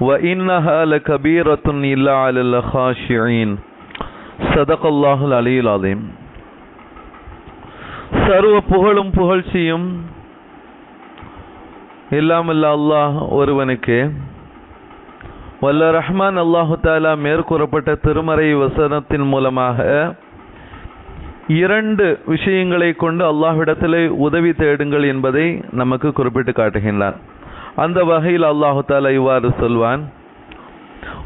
وإنها لكبيرة إلا على الخاشعين صدق الله العلي العظيم சர்வ புகழும் புகழ்ச்சியும் இல்லாமல்ல அல்லாஹ் ஒருவனுக்கு வல்ல ரஹ்மான் அல்லாஹு தாலா மேற்கூறப்பட்ட திருமறை வசனத்தின் மூலமாக இரண்டு விஷயங்களை கொண்டு அல்லாஹ்விடத்திலே உதவி தேடுங்கள் என்பதை நமக்கு குறிப்பிட்டு காட்டுகின்றான் அந்த வகையில் அல்லாஹு தாலா இவ்வாறு சொல்வான்.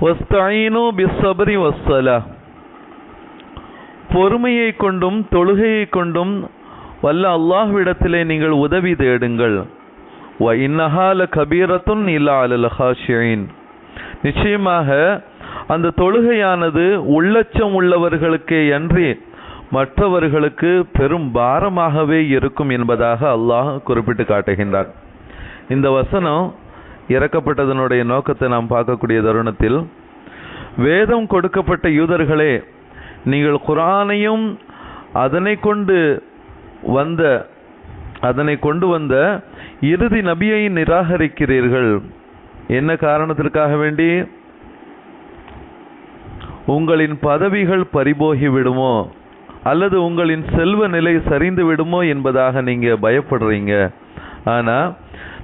வஸ்தாயினு பிஸ்ஸபரி வஸ்ஸலா. பொறுமையை கொண்டும் தொழுகையை கொண்டும் வல்ல அல்லாஹ்விடத்திலே நீங்கள் உதவி தேடுங்கள். வ இன்னஹால கபீரத்துன் இல்லா அலல் ஹாஷியின் நிச்சயமாக அந்த தொழுகையானது உள்ளச்சம் உள்ளவர்களுக்கே அன்றி மற்றவர்களுக்கு பெரும் பாரமாகவே இருக்கும் என்பதாக அல்லாஹ் குறிப்பிட்டு காட்டுகின்றார் இந்த வசனம் இறக்கப்பட்டதனுடைய நோக்கத்தை நாம் பார்க்கக்கூடிய தருணத்தில் வேதம் கொடுக்கப்பட்ட யூதர்களே நீங்கள் குரானையும் அதனை கொண்டு வந்த அதனை கொண்டு வந்த இறுதி நபியை நிராகரிக்கிறீர்கள். என்ன காரணத்திற்காக வேண்டி? உங்களின் பதவிகள் பறிபோகி விடுமோ? அல்லது உங்களின் செல்வ நிலை சரிந்து விடுமோ என்பதாக நீங்கள் பயப்படுறீங்க. ஆனால்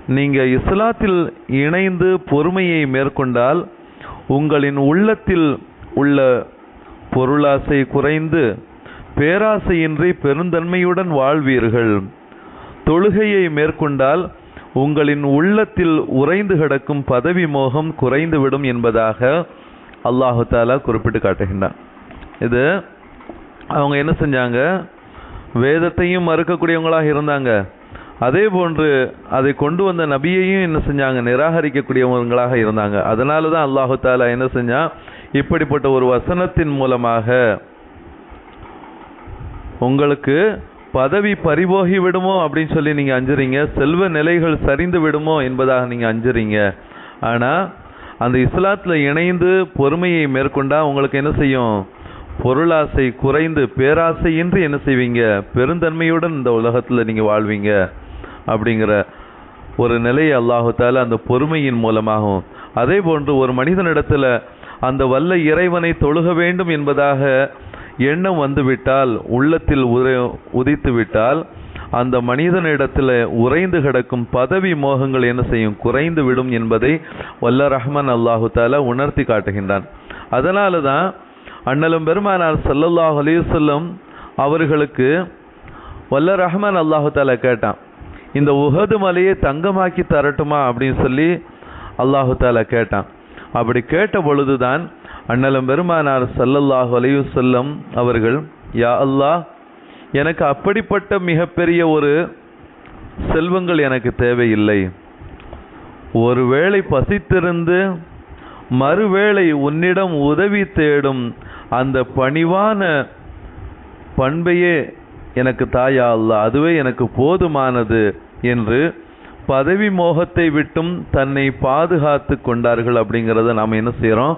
நீங்கள் இஸ்லாத்தில் இணைந்து பொறுமையை மேற்கொண்டால் உங்களின் உள்ளத்தில் உள்ள பொருளாசை குறைந்து பேராசையின்றி பெருந்தன்மையுடன் வாழ்வீர்கள். தொழுகையை மேற்கொண்டால் உங்களின் உள்ளத்தில் உறைந்து கிடக்கும் பதவி மோகம் குறைந்துவிடும் என்பதாக அல்லாஹு தாலா குறிப்பிட்டு காட்டுகின்றான். இது அவங்க என்ன செஞ்சாங்க? வேதத்தையும் மறுக்கக்கூடியவங்களாக இருந்தாங்க. அதே போன்று அதை கொண்டு வந்த நபியையும் என்ன செஞ்சாங்க? நிராகரிக்கக்கூடியவங்களாக இருந்தாங்க. அதனால தான் அல்லாஹு தாலா என்ன செஞ்சா? இப்படிப்பட்ட ஒரு வசனத்தின் மூலமாக உங்களுக்கு பதவி பறிபோகி விடுமோ அப்படின்னு சொல்லி நீங்கள் அஞ்சுறீங்க. செல்வ நிலைகள் சரிந்து விடுமோ என்பதாக நீங்கள் அஞ்சுறீங்க. ஆனால் அந்த இஸ்லாத்தில் இணைந்து பொறுமையை மேற்கொண்டா உங்களுக்கு என்ன செய்யும்? பொருளாசை குறைந்து பேராசையின்றி என்ன செய்வீங்க? பெருந்தன்மையுடன் இந்த உலகத்தில் நீங்கள் வாழ்வீங்க. அப்படிங்கிற ஒரு நிலையை அல்லாஹால அந்த பொறுமையின் மூலமாகவும் அதே போன்று ஒரு மனிதனிடத்தில் அந்த வல்ல இறைவனை தொழுக வேண்டும் என்பதாக எண்ணம் வந்துவிட்டால் உள்ளத்தில் உதித்து விட்டால் அந்த மனிதனிடத்தில் உறைந்து கிடக்கும் பதவி மோகங்கள் என்ன செய்யும்? குறைந்து விடும் என்பதை வல்ல ரஹ்மான் அல்லாஹு தாலா உணர்த்தி காட்டுகின்றான். அதனால தான் அண்ணலும் பெருமானார் சல்லல்லாஹ் அலிசல்லம் அவர்களுக்கு வல்ல ரஹ்மான் அல்லாஹு தாலா கேட்டான் இந்த உகது மலையை தங்கமாக்கி தரட்டுமா அப்படின்னு சொல்லி அல்லாஹு தாலா கேட்டான். அப்படி கேட்ட பொழுதுதான் அண்ணலம் பெருமானார் சல்லல்லாஹு அலையுசல்லம் அவர்கள் யா அல்லாஹ் எனக்கு அப்படிப்பட்ட மிகப்பெரிய ஒரு செல்வங்கள் எனக்கு தேவையில்லை. ஒருவேளை பசித்திருந்து மறுவேளை உன்னிடம் உதவி தேடும் அந்த பணிவான பண்பையே எனக்கு தாயா அல்ல அதுவே எனக்கு போதுமானது. என்று பதவி மோகத்தை விட்டும் தன்னை பாதுகாத்து கொண்டார்கள் அப்படிங்கிறத நாம் என்ன செய்கிறோம்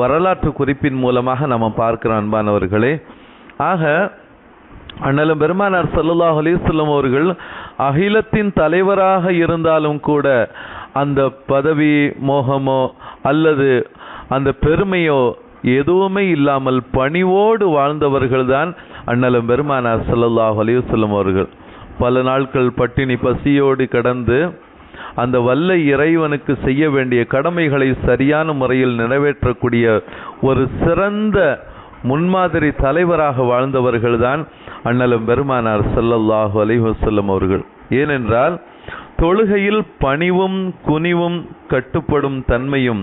வரலாற்று குறிப்பின் மூலமாக நம்ம பார்க்கிறோம் அன்பானவர்களே. ஆக அண்ணலும் பெருமானார் சல்லுல்லாஹ் அலிஸ்லம் அவர்கள் அகிலத்தின் தலைவராக இருந்தாலும் கூட அந்த பதவி மோகமோ அல்லது அந்த பெருமையோ எதுவுமே இல்லாமல் பணிவோடு வாழ்ந்தவர்கள்தான் அண்ணலும் பெருமானார் சல்லுல்லாஹ் அலிவசல்லம் அவர்கள். பல நாட்கள் பட்டினி பசியோடு கடந்து அந்த வல்ல இறைவனுக்கு செய்ய வேண்டிய கடமைகளை சரியான முறையில் நிறைவேற்றக்கூடிய ஒரு சிறந்த முன்மாதிரி தலைவராக வாழ்ந்தவர்கள் தான் அண்ணலும் பெருமானார் சல்லல்லாஹு அலிஹசல்லம் அவர்கள். ஏனென்றால் தொழுகையில் பணிவும் குனிவும் கட்டுப்படும் தன்மையும்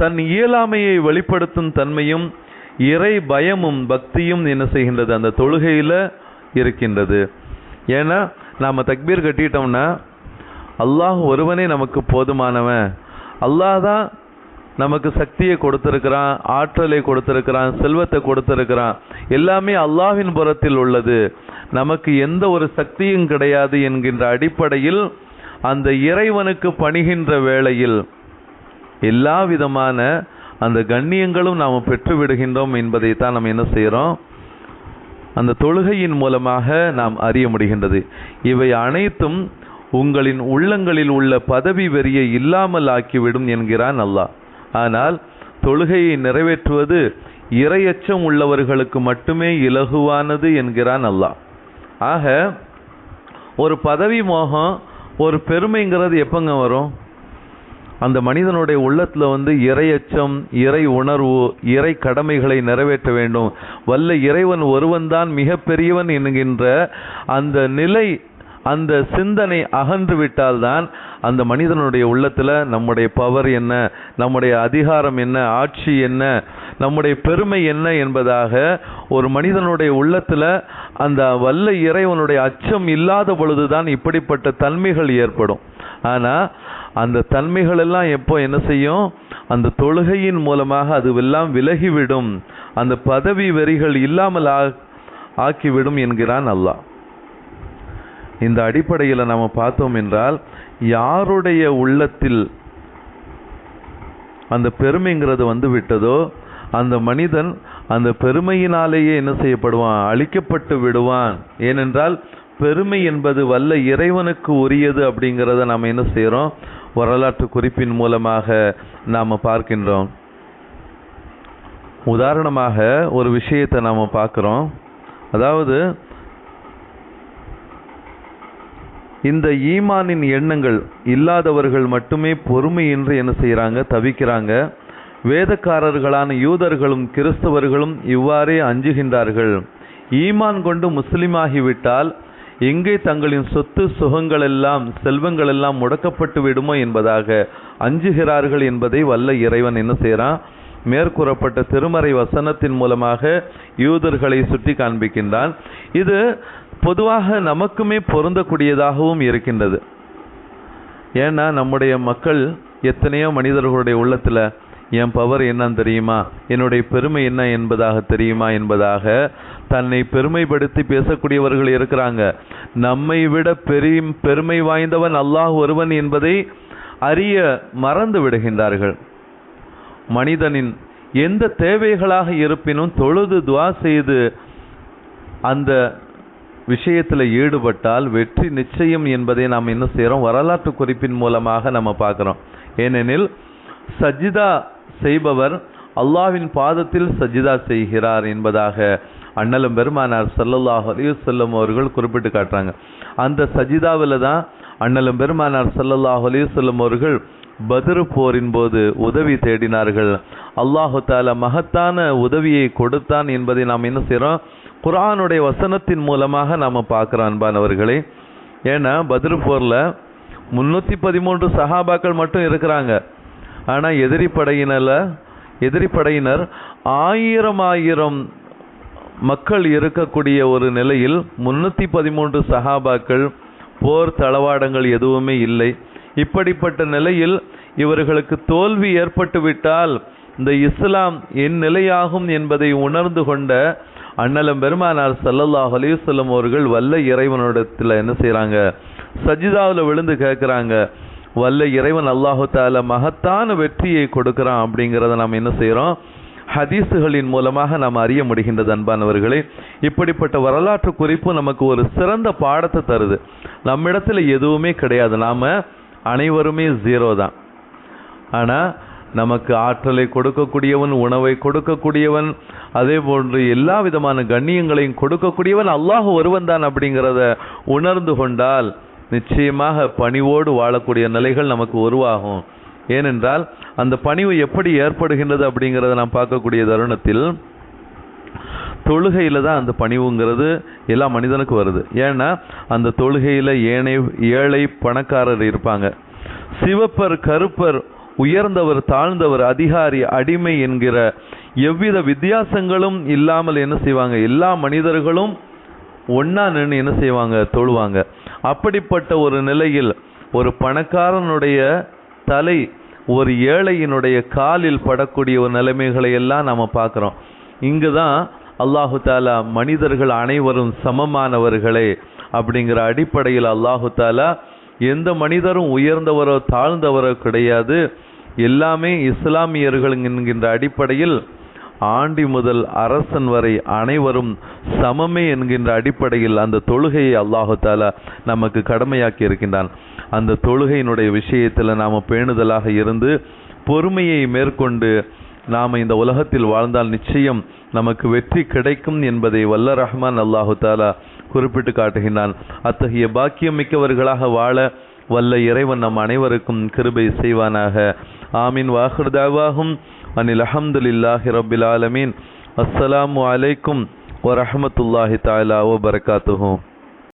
தன் இயலாமையை வெளிப்படுத்தும் தன்மையும் இறை பயமும் பக்தியும் என்ன செய்கின்றது? அந்த தொழுகையில் இருக்கின்றது. ஏன்னா நாம் தக்பீர் கட்டிட்டோம்னா அல்லாஹ் ஒருவனே நமக்கு போதுமானவன். அல்லாஹ் தான் நமக்கு சக்தியை கொடுத்துருக்கிறான் ஆற்றலை கொடுத்துருக்கிறான் செல்வத்தை கொடுத்துருக்கிறான். எல்லாமே அல்லாஹின் புறத்தில் உள்ளது. நமக்கு எந்த ஒரு சக்தியும் கிடையாது என்கின்ற அடிப்படையில் அந்த இறைவனுக்கு பணிகின்ற வேளையில் எல்லா விதமான அந்த கண்ணியங்களும் நாம் பெற்று விடுகின்றோம் என்பதை தான் நம்ம என்ன செய்கிறோம் அந்த தொழுகையின் மூலமாக நாம் அறிய முடிகின்றது. இவை அனைத்தும் உங்களின் உள்ளங்களில் உள்ள பதவி வெறியை இல்லாமல் ஆக்கிவிடும் என்கிறான் அல்லாஹ். ஆனால் தொழுகையை நிறைவேற்றுவது இரையச்சம் உள்ளவர்களுக்கு மட்டுமே இலகுவானது என்கிறான் அல்லாஹ். ஆக ஒரு பதவி மோகம் ஒரு பெருமைங்கிறது எப்போங்க வரும்? அந்த மனிதனுடைய உள்ளத்தில் வந்து இறையச்சம் இறை உணர்வு இறை கடமைகளை நிறைவேற்ற வேண்டும். வல்ல இறைவன் ஒருவன்தான் மிக பெரியவன் என்கின்ற அந்த நிலை அந்த சிந்தனை அகன்று விட்டால்தான் அந்த மனிதனுடைய உள்ளத்தில் நம்முடைய பவர் என்ன நம்முடைய அதிகாரம் என்ன ஆட்சி என்ன நம்முடைய பெருமை என்ன என்பதாக ஒரு மனிதனுடைய உள்ளத்தில் அந்த வல்ல இறைவனுடைய அச்சம் இல்லாத பொழுதுதான் இப்படிப்பட்ட தன்மைகள் ஏற்படும். ஆனால் அந்த தன்மைகள் எல்லாம் எப்போ என்ன செய்யும்? அந்த தொழுகையின் மூலமாக அதுவெல்லாம் விலகிவிடும். அந்த பதவி வெறிகள் இல்லாமல் ஆ- ஆக்கிவிடும் என்கிறான் அல்லாஹ். இந்த அடிப்படையில் நாம பார்த்தோம் என்றால் யாருடைய உள்ளத்தில் அந்த பெருமைங்கிறது வந்து விட்டதோ அந்த மனிதன் அந்த பெருமையினாலேயே என்ன செய்யப்படுவான்? அழிக்கப்பட்டு விடுவான். ஏனென்றால் பெருமை என்பது வல்ல இறைவனுக்கு உரியது அப்படிங்கிறத நாம் என்ன செய்கிறோம் வரலாற்று குறிப்பின் மூலமாக நாம் பார்க்கின்றோம். உதாரணமாக ஒரு விஷயத்தை நாம் பார்க்குறோம். அதாவது இந்த ஈமானின் எண்ணங்கள் இல்லாதவர்கள் மட்டுமே பொறுமையின்றி என்ன செய்கிறாங்க தவிக்கிறாங்க. வேதக்காரர்களான யூதர்களும் கிறிஸ்தவர்களும் இவ்வாறே அஞ்சுகின்றார்கள். ஈமான் கொண்டு முஸ்லிமாகிவிட்டால் எங்கே தங்களின் சொத்து சுகங்கள் எல்லாம் செல்வங்கள் எல்லாம் முடக்கப்பட்டு விடுமோ என்பதாக அஞ்சுகிறார்கள் என்பதை வல்ல இறைவன் என்ன செய்கிறான்? மேற்கூறப்பட்ட திருமறை வசனத்தின் மூலமாக யூதர்களை சுட்டி காண்பிக்கின்றான். இது பொதுவாக நமக்குமே பொருந்தக்கூடியதாகவும் இருக்கின்றது. ஏன்னா நம்முடைய மக்கள் எத்தனையோ மனிதர்களுடைய உள்ளத்தில் என் பவர் என்னன்னு தெரியுமா? என்னுடைய பெருமை என்ன என்பதாக தெரியுமா என்பதாக தன்னை பெருமைப்படுத்தி பேசக்கூடியவர்கள் இருக்கிறாங்க. நம்மை விட பெரிய பெருமை வாய்ந்தவன் அல்லாஹ் ஒருவன் என்பதை அறிய மறந்து விடுகின்றார்கள். மனிதனின் எந்த தேவைகளாக இருப்பினும் தொழுது துவா செய்து அந்த விஷயத்தில் ஈடுபட்டால் வெற்றி நிச்சயம் என்பதை நாம் என்ன செய்கிறோம் வரலாற்று குறிப்பின் மூலமாக நம்ம பார்க்குறோம். ஏனெனில் சஜிதா செய்பவர் அல்லாஹ்வின் பாதத்தில் சஜிதா செய்கிறார் என்பதாக அண்ணலும் பெருமானார் சல்லல்லாஹ் அலைஹி அவர்கள் குறிப்பிட்டு காட்டுறாங்க. அந்த சஜிதாவில் தான் அண்ணலும் பெருமானார் சல்லல்லாஹ் அலைஹி அவர்கள் பதிரு போரின் போது உதவி தேடினார்கள். அல்லாஹு தால மகத்தான உதவியை கொடுத்தான் என்பதை நாம் என்ன செய்கிறோம் குரானுடைய வசனத்தின் மூலமாக நாம் பார்க்குறோம் அன்பானவர்களே. ஏன்னா பதிரு போரில் முன்னூற்றி பதிமூன்று சஹாபாக்கள் மட்டும் இருக்கிறாங்க. ஆனால் எதிரி படையினரில் எதிரி படையினர் ஆயிரம் ஆயிரம் மக்கள் இருக்கக்கூடிய ஒரு நிலையில் முன்னூற்றி பதிமூன்று சஹாபாக்கள் போர் தளவாடங்கள் எதுவுமே இல்லை. இப்படிப்பட்ட நிலையில் இவர்களுக்கு தோல்வி ஏற்பட்டுவிட்டால் இந்த இஸ்லாம் என் நிலையாகும் என்பதை உணர்ந்து கொண்ட அண்ணலம் பெருமானார் சல்லல்லாஹ் அலைஹி அவர்கள் வல்ல இறைவனிடத்தில் என்ன செய்கிறாங்க சஜிதாவில் விழுந்து கேட்குறாங்க வல்ல இறைவன் அல்லாஹு தால மகத்தான வெற்றியை கொடுக்கிறான் அப்படிங்கிறத நாம் என்ன செய்கிறோம் ஹதீஸுகளின் மூலமாக நாம் அறிய முடிகின்றது அன்பானவர்களே. இப்படிப்பட்ட வரலாற்று குறிப்பு நமக்கு ஒரு சிறந்த பாடத்தை தருது. நம்மிடத்தில் எதுவுமே கிடையாது. நாம் அனைவருமே ஜீரோ தான். ஆனால் நமக்கு ஆற்றலை கொடுக்கக்கூடியவன் உணவை கொடுக்கக்கூடியவன் அதே போன்று எல்லா விதமான கண்ணியங்களையும் கொடுக்கக்கூடியவன் அல்லாஹ் ஒருவன் தான் அப்படிங்கிறத உணர்ந்து கொண்டால் நிச்சயமாக பணிவோடு வாழக்கூடிய நிலைகள் நமக்கு உருவாகும். ஏனென்றால் அந்த பணிவு எப்படி ஏற்படுகின்றது அப்படிங்கிறத நாம் பார்க்கக்கூடிய தருணத்தில் தொழுகையில் தான் அந்த பணிவுங்கிறது எல்லா மனிதனுக்கும் வருது. ஏன்னா அந்த தொழுகையில் ஏனை ஏழை பணக்காரர் இருப்பாங்க. சிவப்பர் கருப்பர் உயர்ந்தவர் தாழ்ந்தவர் அதிகாரி அடிமை என்கிற எவ்வித வித்தியாசங்களும் இல்லாமல் என்ன செய்வாங்க? எல்லா மனிதர்களும் ஒன்றா நின்று என்ன செய்வாங்க? தொழுவாங்க. அப்படிப்பட்ட ஒரு நிலையில் ஒரு பணக்காரனுடைய தலை ஒரு ஏழையினுடைய காலில் படக்கூடிய ஒரு நிலைமைகளை எல்லாம் நாம் பார்க்குறோம். இங்கு தான் அல்லாஹு தாலா மனிதர்கள் அனைவரும் சமமானவர்களே அப்படிங்கிற அடிப்படையில் அல்லாஹு தாலா எந்த மனிதரும் உயர்ந்தவரோ தாழ்ந்தவரோ கிடையாது. எல்லாமே இஸ்லாமியர்கள் என்கின்ற அடிப்படையில் ஆண்டி முதல் அரசன் வரை அனைவரும் சமமே என்கின்ற அடிப்படையில் அந்த தொழுகையை அல்லாஹு தாலா நமக்கு கடமையாக்கி இருக்கின்றான். அந்த தொழுகையினுடைய விஷயத்தில் நாம் பேணுதலாக இருந்து பொறுமையை மேற்கொண்டு நாம் இந்த உலகத்தில் வாழ்ந்தால் நிச்சயம் நமக்கு வெற்றி கிடைக்கும் என்பதை வல்ல ரஹ்மான் அல்லாஹு தாலா குறிப்பிட்டு காட்டுகின்றான். அத்தகைய பாக்கியம் மிக்கவர்களாக வாழ வல்ல இறைவன் நம் அனைவருக்கும் கிருபை செய்வானாக. ஆமீன். أن الحمد لله رب العالمين. السلام عليكم ورحمة الله تعالى وبركاته.